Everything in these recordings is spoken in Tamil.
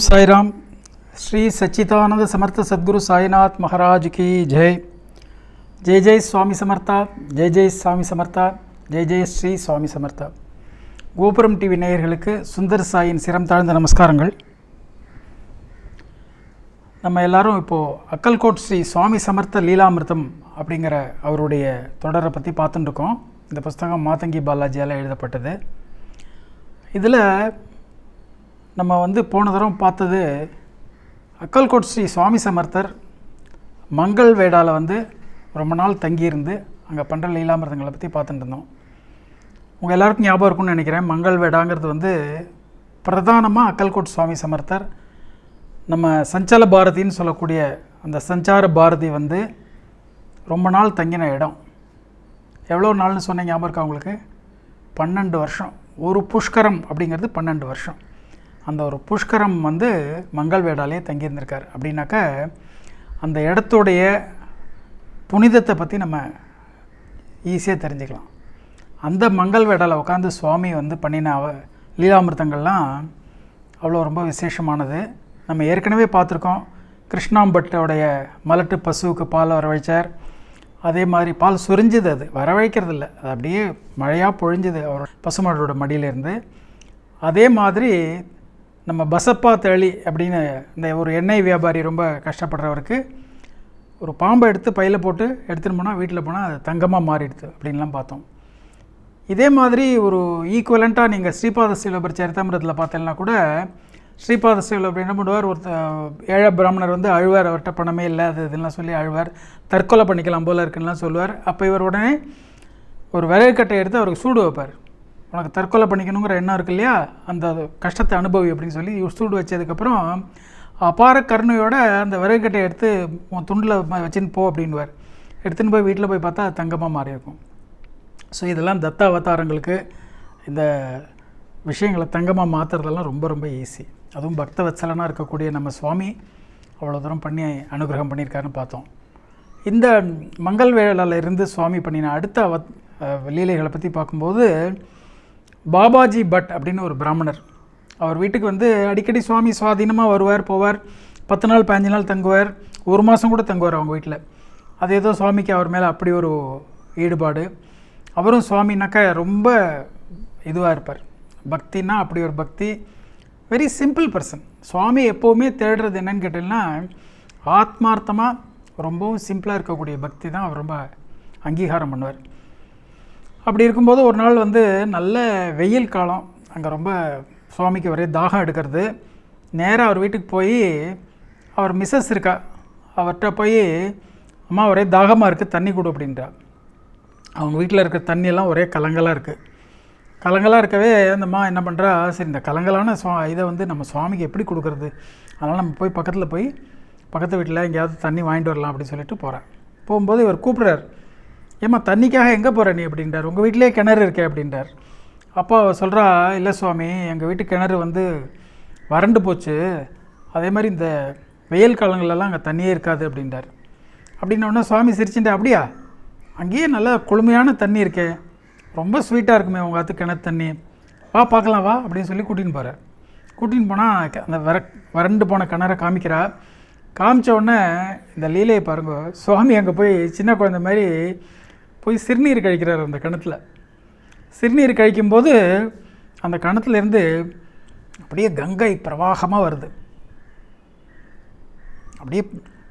ஓம் சாய்ராம். ஸ்ரீ சச்சிதானந்த சமர்த்த சத்குரு சாய்நாத் மகாராஜ் கி ஜெய். ஜெய் ஜெய் சுவாமி சமர்த்தா. ஜெய் ஜெய் சுவாமி சமர்த்தா. ஜெய் ஜெய் ஸ்ரீ சுவாமி சமர்த்தா. கோபுரம் டிவி நேயர்களுக்கு சுந்தர் சாயின் சிரம் தாழ்ந்த நமஸ்காரங்கள். நம்ம எல்லாரும் இப்போது அக்கல்கோட் ஸ்ரீ சுவாமி சமர்த்த லீலாமிர்தம் அப்படிங்கிற அவருடைய தொடரை பற்றி பார்த்துட்டுருக்கோம் இந்த புஸ்தகம் மாதங்கி பாலாஜியால் எழுதப்பட்டது. இதில் நம்ம வந்து போன தரம் பார்த்தது அக்கல்கோட் ஸ்ரீ சுவாமி சமர்த்தர் மங்கள் வேடாவில் வந்து ரொம்ப நாள் தங்கியிருந்து அங்கே பண்ணுற லீலாமிரதங்களை பற்றி பார்த்துட்டு இருந்தோம். உங்கள் எல்லாருக்கும் ஞாபகம் இருக்கும்னு நினைக்கிறேன். மங்கள் வேடாங்கிறது வந்து பிரதானமாக அக்கல்கோட் சுவாமி சமர்த்தர். நம்ம சஞ்சால பாரதின்னு சொல்லக்கூடிய அந்த சஞ்சார பாரதி வந்து ரொம்ப நாள் தங்கின இடம். எவ்வளோ நாள்னு சொன்ன ஞாபகம் இருக்கா உங்களுக்கு? பன்னெண்டு வருஷம். ஒரு புஷ்கரம் அப்படிங்கிறது பன்னெண்டு வருஷம். அந்த ஒரு புஷ்கரம் வந்து மங்கள் வேடாலே தங்கியிருந்திருக்கார். அப்படின்னாக்க அந்த இடத்துடைய புனிதத்தை பற்றி நம்ம ஈஸியாக தெரிஞ்சுக்கலாம். அந்த மங்கள் வேடால உட்காந்து சுவாமி வந்து பண்ணின அவ லீலாமிர்தங்கள்லாம் அவ்வளோ ரொம்ப விசேஷமானது. நம்ம ஏற்கனவே பார்த்துருக்கோம். கிருஷ்ணாம்பட்டோடைய மலட்டு பசுவுக்கு பால் வரவழைச்சார். அதே மாதிரி பால் சுரிஞ்சுது அது. வரவழைக்கிறது இல்லை அது அப்படியே மழையாக பொழிஞ்சுது. அவர் பசுமாடோட மடியிலேருந்து. அதே மாதிரி நம்ம பசப்பா தேளி அப்படின்னு இந்த ஒரு எண்ணெய் வியாபாரி ரொம்ப கஷ்டப்படுறவருக்கு ஒரு பாம்பை எடுத்து பையில் போட்டு எடுத்துகிட்டு போனால் வீட்டில் போனால் அது தங்கமாக மாறிடுது அப்படின்லாம் பார்த்தோம். இதே மாதிரி ஒரு ஈக்குவலண்ட்டாக நீங்கள் ஸ்ரீபாத சீலபர் சரித்தாமிரத்தில் பார்த்தீங்கன்னா கூட ஸ்ரீபாத சீலபர் என்ன பண்ணுவார்? ஒரு ஏழை பிராமணர் வந்து அழுவார் அவர்கிட்ட பணமே இல்லை அது இதெல்லாம் சொல்லி அழுவார். தற்கொலை பண்ணிக்கலாம் போல இருக்குன்னுலாம் சொல்லுவார். அப்போ இவர் உடனே ஒரு விறகு கட்டை எடுத்து அவருக்கு சூடு வைப்பார். உனக்கு தற்கொலை பண்ணிக்கணுங்கிற எண்ணம் இருக்கு இல்லையா? அந்த கஷ்டத்தை அனுபவி அப்படின்னு சொல்லி சூடு வச்சதுக்கப்புறம் அபார கருணையோட அந்த விறகுக்கட்டையை எடுத்து உன் துண்டில் வச்சுன்னு போ அப்படின்வார் எடுத்துன்னு போய் வீட்டில் போய் பார்த்தா அது தங்கமாக மாறி இருக்கும். ஸோ இதெல்லாம் தத்த அவதாரங்களுக்கு இந்த விஷயங்களை தங்கமாக மாற்றுறதெல்லாம் ரொம்ப ரொம்ப ஈஸி அதுவும் பக்த வச்சலனாக இருக்கக்கூடிய நம்ம சுவாமி அவ்வளோ தூரம் பண்ணி அனுகிரகம் பண்ணியிருக்காருன்னு பார்த்தோம். இந்த மங்கள் வேளால இருந்து சுவாமி பண்ணின அடுத்த அவ லீலைகளை பற்றி பார்க்கும்போது பாபாஜி பட் அப்படின்னு ஒரு பிராமணர். அவர் வீட்டுக்கு வந்து அடிக்கடி சுவாமி சுவாதீனமாக வருவார் போவார். பத்து நாள் பதினஞ்சு நாள் தங்குவார். ஒரு மாதம் கூட தங்குவார் அவங்க வீட்டில் அது ஏதோ சுவாமிக்கு அவர் மேலே அப்படி ஒரு ஈடுபாடு. அவரும் சுவாமினாக்கா ரொம்ப இதுவாக இருப்பார். பக்தின்னா அப்படி ஒரு பக்தி. வெரி சிம்பிள் பர்சன் சுவாமி எப்போவுமே தேடுறது என்னன்னு கேட்டிங்கன்னா ஆத்மார்த்தமாக ரொம்பவும் சிம்பிளாக இருக்கக்கூடிய பக்தி தான். அவர் ரொம்ப அங்கீகாரம் பண்ணுவார். அப்படி இருக்கும்போது ஒரு நாள் வந்து நல்ல வெயில் காலம். அங்கே ரொம்ப சுவாமிக்கு ஒரே தாகம் எடுக்கிறது. நேராக அவர் வீட்டுக்கு போய் அவர் மிஸ்ஸஸ் இருக்கா அவர்கிட்ட போய் அம்மா ஒரே தாகமாக இருக்குது தண்ணி கொடு அப்படின்றா. அவங்க வீட்டில் இருக்கிற தண்ணியெல்லாம் ஒரே கலங்கலாக இருக்குது கலங்கலாக இருக்கவே அந்த அம்மா என்ன பண்ணுறா சரி இந்த கலங்கலான சுவா இதை வந்து நம்ம சுவாமிக்கு எப்படி கொடுக்குறது? அதனால் நம்ம போய் பக்கத்தில் போய் பக்கத்து வீட்டில் எங்கேயாவது தண்ணி வாங்கிட்டு வரலாம் அப்படின்னு சொல்லிட்டு போகிறேன் போகும்போது இவர் கூப்பிட்றாரு ஏம்மா தண்ணிக்காக எங்கே போகிற நீ அப்படின்றார். உங்கள் வீட்டிலே கிணறு இருக்கே அப்படின்றார். அப்போ சொல்கிறா இல்லை சுவாமி எங்கள் வீட்டு கிணறு வந்து வறண்டு போச்சு. அதே மாதிரி இந்த வெயில் காலங்களெல்லாம் அங்கே தண்ணியே இருக்காது அப்படின்றார். அப்படின்னோடனே சுவாமி சிரிச்சுட்டு அப்படியா? அங்கேயே நல்லா குளுமையான தண்ணி இருக்கே. ரொம்ப ஸ்வீட்டாக இருக்குமே உங்கள் ஆத்து கிணத்து தண்ணி. வா பார்க்கலாம் வா அப்படின்னு சொல்லி கூட்டின்னு போகிறார் கூட்டின்னு போனால் அந்த வர வறண்டு போன கிணறை காமிக்கிறா. காமிச்ச உடனே இந்த லீலையை பாருங்க சுவாமி அங்கே போய் சின்ன குழந்தை மாதிரி போய் சிறுநீர் கழிக்கிறார் அந்த கிணத்துல. சிறுநீர் கழிக்கும்போது அந்த கிணத்துலேருந்து அப்படியே கங்கை பிரவாகமாக வருது. அப்படியே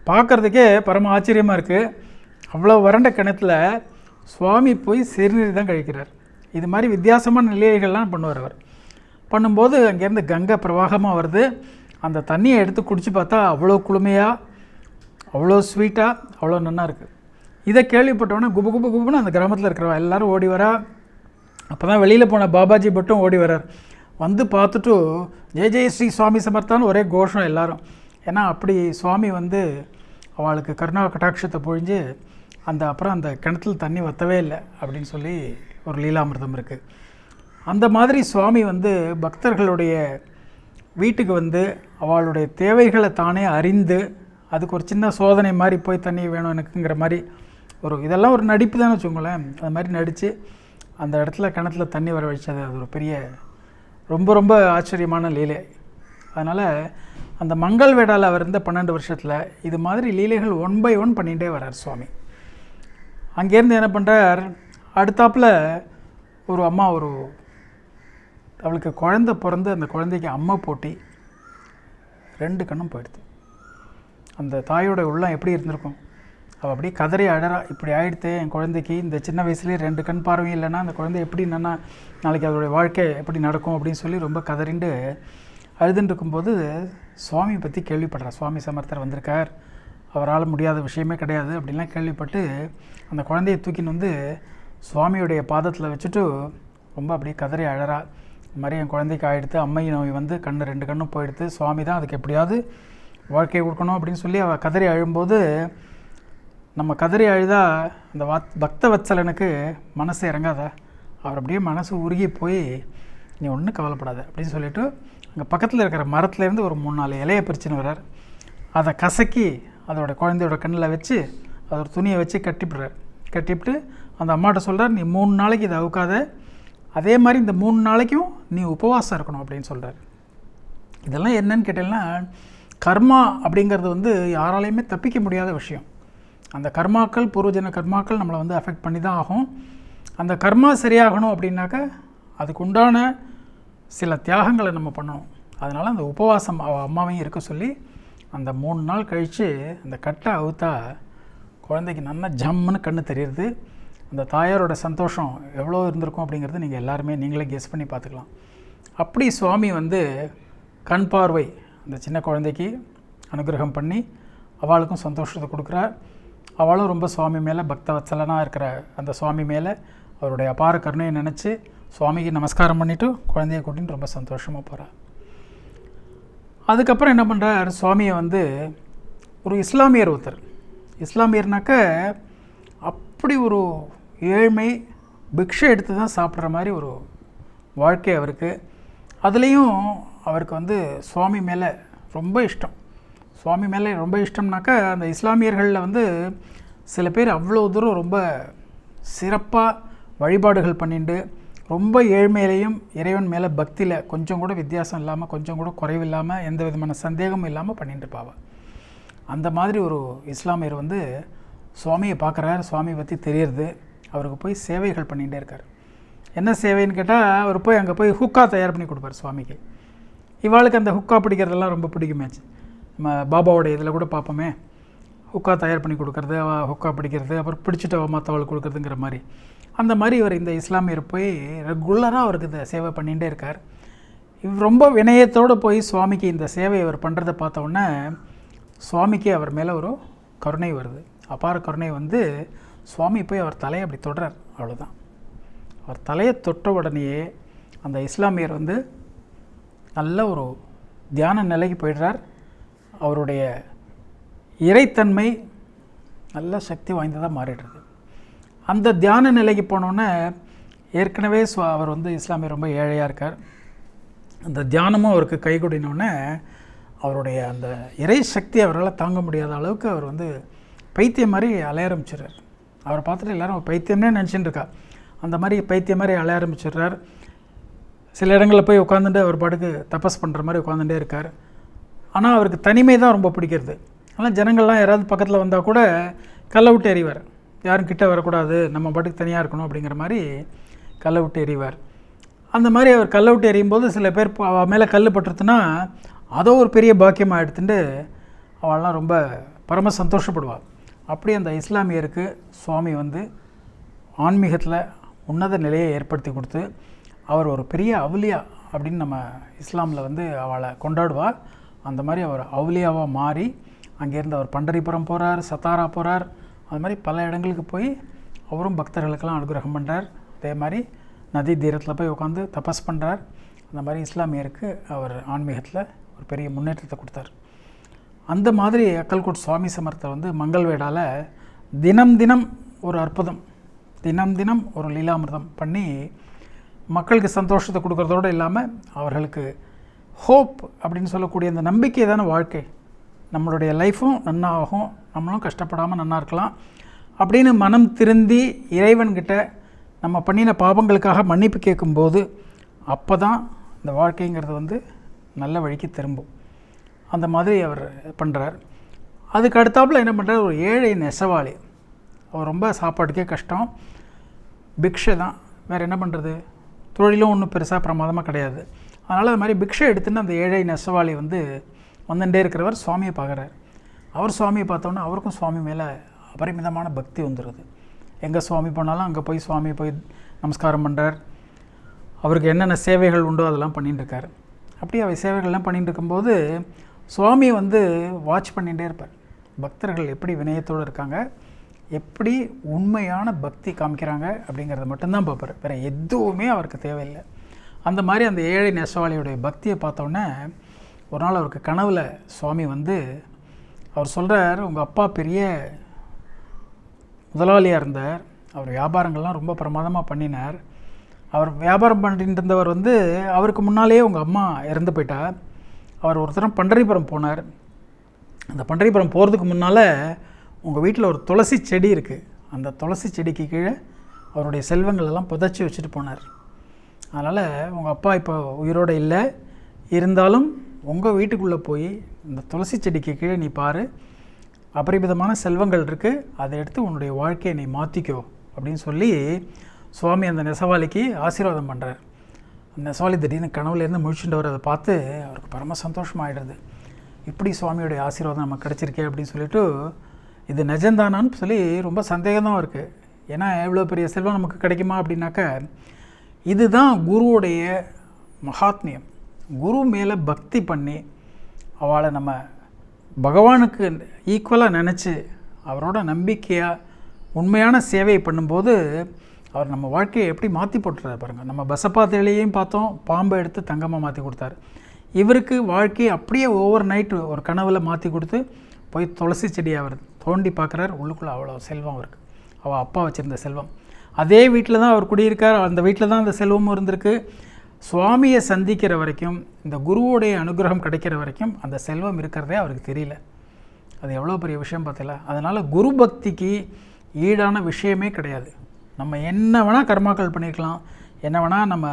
பார்க்குறதுக்கே பரம ஆச்சரியமாக இருக்குது அவ்வளோ வறண்ட கிணத்துல சுவாமி போய் சிறுநீர் தான் கழிக்கிறார். இது மாதிரி வித்தியாசமான நிலைகள்லாம் பண்ணுவார் அவர். பண்ணும்போது அங்கேருந்து கங்கை பிரவாகமாக வருது. அந்த தண்ணியை எடுத்து குடித்து பார்த்தா அவ்வளோ குளுமையாக அவ்வளோ ஸ்வீட்டாக அவ்வளோ நல்லா இருக்குது இதை கேள்விப்பட்டோன்னே குபு குபு குபுன்னு அந்த கிராமத்தில் இருக்கிறவா எல்லோரும் ஓடி வரா. அப்போ தான் வெளியில் போன பாபாஜி மட்டும் ஓடி வரார். வந்து பார்த்துட்டு ஜெய ஜெய ஸ்ரீ சுவாமி சமர்த்தான்னு ஒரே கோஷம் எல்லாரும். ஏன்னா அப்படி சுவாமி வந்து அவளுக்கு கருணா கட்டாட்சத்தை பொழிஞ்சு அந்த அப்புறம் அந்த கிணத்துல தண்ணி வற்றவே இல்லை அப்படின்னு சொல்லி ஒரு லீலாமிர்தம் இருக்குது அந்த மாதிரி சுவாமி வந்து பக்தர்களுடைய வீட்டுக்கு வந்து அவளுடைய தேவைகளை தானே அறிந்து அதுக்கு ஒரு சின்ன சோதனை மாதிரி போய் தண்ணி வேணும் எனக்குங்கிற மாதிரி ஒரு இதெல்லாம் ஒரு நடிப்பு தானே வச்சுக்கோங்களேன். அது மாதிரி நடித்து அந்த இடத்துல கிணத்துல தண்ணி வர வச்சது அது ஒரு பெரிய ரொம்ப ரொம்ப ஆச்சரியமான லீலை. அதனால் அந்த மங்கள் வேடாவில் அவர் இருந்த பன்னெண்டு வருஷத்தில் இது மாதிரி லீலைகள் ஒன் பை ஒன் பண்ணிகிட்டே வர்றார் சுவாமி. அங்கேருந்து என்ன பண்ணுறார் அடுத்தாப்பில் ஒரு அம்மா ஒரு அவளுக்கு குழந்த பிறந்து அந்த குழந்தைக்கு அம்மா போட்டி ரெண்டு கண்ணும் போயிடுது. அந்த தாயோட உள்ளம் எப்படி இருந்திருக்கும்? அவள் அப்படியே கதறி அழறா இப்படி ஆயிடுத்து என் குழந்தைக்கு இந்த சின்ன வயசுலேயே ரெண்டு கண் பார்வையும் இல்லைன்னா அந்த குழந்தை எப்படி என்னன்னா நாளைக்கு அதோடைய வாழ்க்கை எப்படி நடக்கும்? அப்படின்னு சொல்லி ரொம்ப கதறிண்டு அழுதுன்னு இருக்கும்போது சுவாமி பற்றி கேள்விப்படுறா. சுவாமி சமர்த்தர் வந்திருக்கார். அவரால் முடியாத விஷயமே கிடையாது. அப்படின்லாம் கேள்விப்பட்டு அந்த குழந்தையை தூக்கின்னு வந்து சுவாமியுடைய பாதத்தில் வச்சுட்டு ரொம்ப அப்படியே கதறி அழறா. இந்த மாதிரி என் குழந்தைக்கு ஆகிடுத்து அம்மை நோய் வந்து கண்ணு ரெண்டு கண்ணும் போயிடுத்து சுவாமி தான் அதுக்கு எப்படியாவது வாழ்க்கையை கொடுக்கணும். அப்படின்னு சொல்லி அவள் கதறி அழும்போது நம்ம கதறி அழுதா அந்த வாத் பக்த வத்சலனுக்கு மனசு இறங்காதா? அவர் அப்படியே மனசு உருகி போய் நீ ஒன்றும் கவலைப்படாத அப்படின்னு சொல்லிட்டு அங்கே பக்கத்தில் இருக்கிற மரத்துலேருந்து ஒரு மூணு நாலு இலையை பிரிச்சுன்னு வர்றார். அதை கசக்கி அதோட குழந்தையோட கண்ணில் வச்சு அதோட துணியை வச்சு கட்டிவிடுறார் கட்டிவிட்டு அந்த அம்மாட்ட சொல்கிறார் நீ மூணு நாளைக்கு இதை அவுக்காத. அதே மாதிரி இந்த மூணு நாளைக்கும் நீ உபவாசம் இருக்கணும் அப்படின்னு சொல்கிறார் இதெல்லாம் என்னன்னு கேட்டீங்கன்னா கர்மா அப்படிங்கிறது வந்து யாராலையுமே தப்பிக்க முடியாத விஷயம். அந்த கர்மாக்கள் பூர்வஜன கர்மாக்கள் நம்மளை வந்து அஃபெக்ட் பண்ணி தான் ஆகும். அந்த கர்மா சரியாகணும் அப்படின்னாக்கா அதுக்கு உண்டான சில தியாகங்களை நம்ம பண்ணணும். அதனால் அந்த உபவாசம் அவ அம்மாவையும் இருக்க சொல்லி அந்த மூணு நாள் கழித்து அந்த கட்டை அவுத்தா குழந்தைக்கு நல்லா ஜம்முன்னு கண்ணு தெரியுது அந்த தாயாரோட சந்தோஷம் எவ்வளோ இருந்திருக்கும் அப்படிங்கிறது நீங்கள் எல்லாருமே நீங்களே கெஸ் பண்ணி பார்த்துக்கலாம். அப்படி சுவாமி வந்து கண் பார்வை அந்த சின்ன குழந்தைக்கு அனுகிரகம் பண்ணி அவளுக்கும் சந்தோஷத்தை கொடுக்குறார். அவளும் ரொம்ப சுவாமி மேலே பக்தவத்சலனாக இருக்கிற அந்த சுவாமி மேலே அவருடைய அபார கருணையை நினச்சி சுவாமிக்கு நமஸ்காரம் பண்ணிவிட்டு குழந்தைய கூட்டின்னு ரொம்ப சந்தோஷமாக போகிறார் அதுக்கப்புறம் என்ன பண்ணுறார் சுவாமியை வந்து ஒரு இஸ்லாமியர் ஒருத்தர். இஸ்லாமியர்னாக்க அப்படி ஒரு ஏழ்மை பிக்ஷை எடுத்து தான் சாப்பிட்ற மாதிரி ஒரு வாழ்க்கை அவருக்கு. அதுலேயும் அவருக்கு வந்து சுவாமி மேலே ரொம்ப இஷ்டம். சுவாமி மேலே ரொம்ப இஷ்டம்னாக்கா அந்த இஸ்லாமியர்களில் வந்து சில பேர் அவ்வளோ தூரம் ரொம்ப சிறப்பாக வழிபாடுகள் பண்ணிட்டு ரொம்ப ஏழ்மையிலையும் இறைவன் மேலே பக்தியில் கொஞ்சம் கூட வித்தியாசம் இல்லாமல் கொஞ்சம் கூட குறைவில்லாமல் எந்த விதமான சந்தேகமும் இல்லாமல் பண்ணிட்டு இருப்பாவ அந்த மாதிரி ஒரு இஸ்லாமியர் வந்து சுவாமியை பார்க்குறாரு சுவாமியை பற்றி தெரியறது. அவருக்கு போய் சேவைகள் பண்ணிகிட்டே இருக்கார். என்ன சேவைன்னு கேட்டால் அவர் போய் அங்கே போய் ஹுக்கா தயார் பண்ணி கொடுப்பார் சுவாமிக்கு. இவாளுக்கு அந்த ஹுக்கா பிடிக்கிறதெல்லாம் ரொம்ப பிடிக்குமேச்சு. பாபாவோடைய இதில் கூட பார்ப்போமே. ஹுக்கா தயார் பண்ணி கொடுக்குறது அவள் ஹுக்கா பிடிக்கிறது அப்புறம் பிடிச்சிட்டு அவ மற்றவள் கொடுக்குறதுங்கிற மாதிரி. அந்த மாதிரி இவர் இந்த இஸ்லாமியர் போய் ரெகுலராக அவருக்கு இந்த சேவை பண்ணிகிட்டே இருக்கார். இவர் ரொம்ப வினயத்தோடு போய் சுவாமிக்கு இந்த சேவை அவர் பண்ணுறதை பார்த்த உடனே சுவாமிக்கு அவர் மேலே ஒரு கருணை வருது. அபார கருணை வந்து சுவாமி போய் அவர் தலையை அப்படி தொடுறார் அவ்வளோதான் அவர் தலையை தொட்ட உடனேயே அந்த இஸ்லாமியர் வந்து நல்ல ஒரு தியான நிலைக்கு போயிடுறார். அவருடைய இறைத்தன்மை நல்ல சக்தி வாய்ந்ததாக மாறிடுறது அந்த தியான நிலைக்கு போனோன்னே ஏற்கனவே ஸ்வ அவர் வந்து இஸ்லாமிய ரொம்ப ஏழையாக இருக்கார். அந்த தியானமும் அவருக்கு கைகூடினோடனே அவருடைய அந்த இறை சக்தி அவரால் தாங்க முடியாத அளவுக்கு அவர் வந்து பைத்தியம் மாதிரி அலைய ஆரம்பிச்சிடுறார். அவரை பார்த்துட்டு எல்லாரும் பைத்தியம்னே நினச்சிட்டு இருக்கா? அந்த மாதிரி பைத்தியம் மாதிரி அலைய ஆரம்பிச்சிடுறார். சில இடங்களில் போய் உட்காந்துட்டு அவர் பாட்டுக்கு தபஸ் பண்ணுற மாதிரி உட்காந்துட்டே இருக்கார். ஆனால் அவருக்கு தனிமை தான் ரொம்ப பிடிக்கிறது. ஆனால் ஜனங்கள்லாம் யாராவது பக்கத்தில் வந்தால் கூட கல்லை விட்டு எறிவார். யாரும் கிட்டே வரக்கூடாது நம்ம பாட்டுக்கு தனியாக இருக்கணும் அப்படிங்கிற மாதிரி கல்லை விட்டு எறிவார். அந்த மாதிரி அவர் கல்லை விட்டு எறியும் போது சில பேர் அவள் அவ மேலே கல் பட்டுருத்துன்னா அதோ ஒரு பெரிய பாக்கியமாக எடுத்துட்டு அவள்லாம் ரொம்ப பரம சந்தோஷப்படுவாள் அப்படி அந்த இஸ்லாமியருக்கு சுவாமி வந்து ஆன்மீகத்தில் உன்னத நிலையை ஏற்படுத்தி கொடுத்து அவர் ஒரு பெரிய அவுலியா அப்படின்னு நம்ம இஸ்லாமில் வந்து அவளை கொண்டாடுவாள் அந்த மாதிரி அவர் அவுலியாவாக மாறி அங்கேருந்து அவர் பண்டரிபுரம் போகிறார் சத்தாரா போகிறார் அது மாதிரி பல இடங்களுக்கு போய் அவரும் பக்தர்களுக்கெல்லாம் அனுகிரகம் பண்ணுறார் அதே மாதிரி நதி தீரத்தில் போய் உட்காந்து தபஸ் பண்ணுறார் அந்த மாதிரி இஸ்லாமியருக்கு அவர் ஆன்மீகத்தில் ஒரு பெரிய முன்னேற்றத்தை கொடுத்தார். அந்த மாதிரி அக்கல்கோட் சுவாமி சமர்த்தர் வந்து மங்கள்வேடால தினம் தினம் ஒரு அற்புதம் தினம் தினம் ஒரு லீலாமிர்தம் பண்ணி மக்களுக்கு சந்தோஷத்தை கொடுக்குறதோடு இல்லாமல் அவர்களுக்கு ஹோப் அப்படின்னு சொல்லக்கூடிய அந்த நம்பிக்கை தானே வாழ்க்கை. நம்மளுடைய லைஃப்பும் நன்னாகும் நம்மளும் கஷ்டப்படாமல் நன்னா இருக்கலாம். அப்படின்னு மனம் திருந்தி இறைவன்கிட்ட நம்ம பண்ணின பாவங்களுக்காக மன்னிப்பு கேட்கும்போது அப்போ தான் இந்த வாழ்க்கைங்கிறது வந்து நல்ல வழிக்கு திரும்பும். அந்த மாதிரி அவர் பண்ணுறார் அதுக்கு அடுத்தாப்புல என்ன பண்ணுறார் ஒரு ஏழை நெசவாளி. அவர் ரொம்ப சாப்பாட்டுக்கே கஷ்டம். பிக்ஷை தான். வேறு என்ன பண்ணுறது தொழிலும் ஒன்றும் பெருசாக பிரமாதமாக கிடையாது. அதனால் அது மாதிரி பிக்ஷை எடுத்துன்னு அந்த ஏழை நெசவாளி வந்து வந்துட்டே இருக்கிறவர் சுவாமியை பார்க்குறார். அவர் சுவாமியை பார்த்தோன்னே அவருக்கும் சுவாமி மேலே அபரிமிதமான பக்தி வந்துடுது எங்கே சுவாமி போனாலும் அங்கே போய் சுவாமியை போய் நமஸ்காரம் பண்ணுறார் அவருக்கு என்னென்ன சேவைகள் உண்டோ அதெல்லாம் பண்ணிகிட்டு இருக்கார். அப்படியே அவர் சேவைகள்லாம் பண்ணிகிட்டு இருக்கும்போது சுவாமி வந்து வாட்ச் பண்ணிகிட்டே இருப்பார். பக்தர்கள் எப்படி வினயத்தோடு இருக்காங்க? எப்படி உண்மையான பக்தி காமிக்கிறாங்க? அப்படிங்கிறத மட்டும்தான் பார்ப்பார். வேறு எதுவுமே அவருக்கு தேவையில்லை. அந்த மாதிரி அந்த ஏழை நெசவாளியுடைய பக்தியை பார்த்தோன்னே ஒரு நாள் அவருக்கு கனவில் சுவாமி வந்து அவர் சொல்கிறார் உங்கள் அப்பா பெரிய முதலாளியாக இருந்தார். அவர் வியாபாரங்கள்லாம் ரொம்ப பிரமாதமாக பண்ணினார். அவர் வியாபாரம் பண்ணிட்டு இருந்தவர் வந்து அவருக்கு முன்னாலேயே உங்கள் அம்மா இறந்து போயிட்டா அவர் ஒருத்தரம் பண்டரிபுரம் போனார். அந்த பண்டரிபுரம் போகிறதுக்கு முன்னால் உங்கள் வீட்டில் ஒரு துளசி செடி இருக்குது அந்த துளசி செடிக்கு கீழே அவருடைய செல்வங்கள் எல்லாம் புதைச்சி வச்சுட்டு போனார். அதனால் உங்கள் அப்பா இப்போ உயிரோடு இல்லை. இருந்தாலும் உங்கள் வீட்டுக்குள்ளே போய் இந்த துளசி செடிக்கு கீழே நீ பாரு. அபரிமிதமான செல்வங்கள் இருக்குது அதை எடுத்து உன்னுடைய வாழ்க்கையை நீ மாற்றிக்கோ அப்படின்னு சொல்லி சுவாமி அந்த நெசவாளிக்கு ஆசீர்வாதம் பண்ணுறார் அந்த நெசவாளி திடீர்னு கனவுலேருந்து முழிச்சுட்டு அதை பார்த்து அவருக்கு பரம சந்தோஷமாகிடுது இப்படி சுவாமியோடைய ஆசீர்வாதம் நமக்கு கிடச்சிருக்கே அப்படின்னு சொல்லிட்டு இது நிஜந்தானான்னு சொல்லி ரொம்ப சந்தேகம் தான் இருக்குது ஏன்னா எவ்வளோ பெரிய செல்வம் நமக்கு கிடைக்குமா அப்படின்னாக்க இதுதான் குருவுடைய மகாத்மியம். குரு மேலே பக்தி பண்ணி அவளை நம்ம பகவானுக்கு ஈக்குவலாக நினச்சி அவரோட நம்பிக்கையாக உண்மையான சேவை பண்ணும்போது அவர் நம்ம வாழ்க்கையை எப்படி மாற்றி போட்டுறாரு பாருங்கள் நம்ம பசப்பாத்திலையும் பார்த்தோம் பாம்பை எடுத்து தங்கமாக மாற்றி கொடுத்தாரு. இவருக்கு வாழ்க்கையை அப்படியே ஓவர் நைட்டு ஒரு கனவில் மாற்றி கொடுத்து போய் துளசி செடி அவர் தோண்டி பார்க்குறாரு. உள்ளுக்குள்ளே அவ்வளோ செல்வம் அவருக்கு. அவள் அப்பா வச்சுருந்த செல்வம். அதே வீட்டில் தான் அவர் குடியிருக்கார். அந்த வீட்டில் தான் அந்த செல்வமும் இருந்திருக்கு. சுவாமியை சந்திக்கிற வரைக்கும் இந்த குருவோடைய அனுகிரகம் கிடைக்கிற வரைக்கும் அந்த செல்வம் இருக்கிறதே அவருக்கு தெரியல. அது எவ்வளோ பெரிய விஷயம் பார்த்தல அதனால் குரு பக்திக்கு ஈடான விஷயமே கிடையாது. நம்ம என்ன வேணால் கர்மாக்கள் பண்ணியிருக்கலாம். என்ன வேணால் நம்ம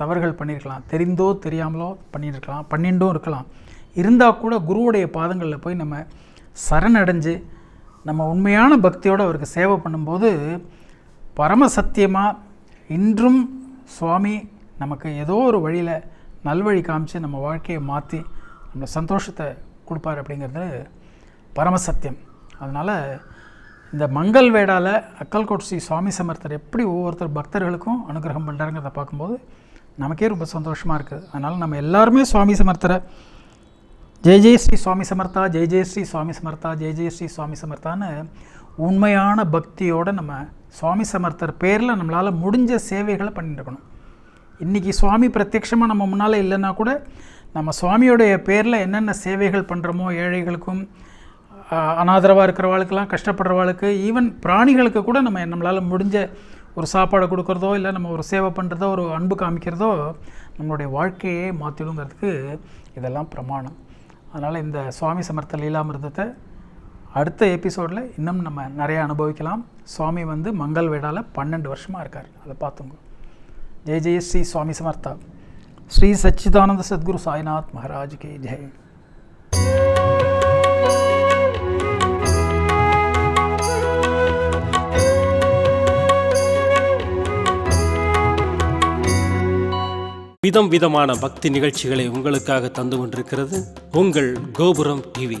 தவறுகள் பண்ணியிருக்கலாம். தெரிந்தோ தெரியாமலோ பண்ணியிருக்கலாம். பண்ணிட்டும் இருக்கலாம். இருந்தால் கூட குருவுடைய பாதங்களில் போய் நம்ம சரணடைஞ்சு நம்ம உண்மையான பக்தியோடு அவருக்கு சேவை பண்ணும்போது பரம சத்தியமாக இன்றும் சுவாமி நமக்கு ஏதோ ஒரு வழியில் நல்வழி காமிச்சு நம்ம வாழ்க்கையை மாற்றி நம்ம சந்தோஷத்தை கொடுப்பார் அப்படிங்கிறது பரமசத்தியம். அதனால் இந்த மங்கள் வேடாவில் அக்கல்கோட் ஸ்ரீ சுவாமி சமர்த்தர் எப்படி ஒவ்வொருத்தர் பக்தர்களுக்கும் அனுகிரகம் பண்ணுறாங்கிறத பார்க்கும்போது நமக்கே ரொம்ப சந்தோஷமாக இருக்குது அதனால் நம்ம எல்லாருமே சுவாமி சமர்த்தரை ஜெய ஜெய ஸ்ரீ சுவாமி சமர்த்தா ஜெய ஜெய ஸ்ரீ சுவாமி சமர்த்தா ஜெய ஜெய ஸ்ரீ சுவாமி சமர்த்தான்னு உண்மையான பக்தியோடு நம்ம சுவாமி சமர்த்தர் பேரில் நம்மளால் முடிஞ்ச சேவைகளை பண்ணிருக்கணும். இன்றைக்கி சுவாமி பிரத்யக்ஷமாக நம்ம முன்னால் இல்லைன்னா கூட நம்ம சுவாமியோடைய பேரில் என்னென்ன சேவைகள் பண்ணுறோமோ ஏழைகளுக்கும் அனாதரவாக இருக்கிறவாளுக்கெல்லாம் கஷ்டப்படுறவாளுக்கு ஈவன் பிராணிகளுக்கு கூட நம்ம நம்மளால் முடிஞ்ச ஒரு சாப்பாடு கொடுக்குறதோ இல்லை நம்ம ஒரு சேவை பண்ணுறதோ ஒரு அன்பு காமிக்கிறதோ நம்மளுடைய வாழ்க்கையே மாற்றிடுங்கிறதுக்கு இதெல்லாம் பிரமாணம். அதனால் இந்த சுவாமி சமர்த்த லீலாமிர்தத்தை அடுத்த எபிசோடில் இன்னும் நம்ம நிறையா அனுபவிக்கலாம். சுவாமி வந்து மங்கள் வேடாவில் பன்னெண்டு வருஷமாக இருக்கார். அதை பார்த்துங்க. ஜெய் ஜெய ஸ்ரீ சுவாமி சமர்த்தா. ஸ்ரீ சச்சிதானந்த சத்குரு சாய்நாத் மகாராஜ் கே ஜெய் விதம் விதமான பக்தி நிகழ்ச்சிகளை உங்களுக்காக தந்து கொண்டிருக்கிறது உங்கள் கோபுரம் டிவி.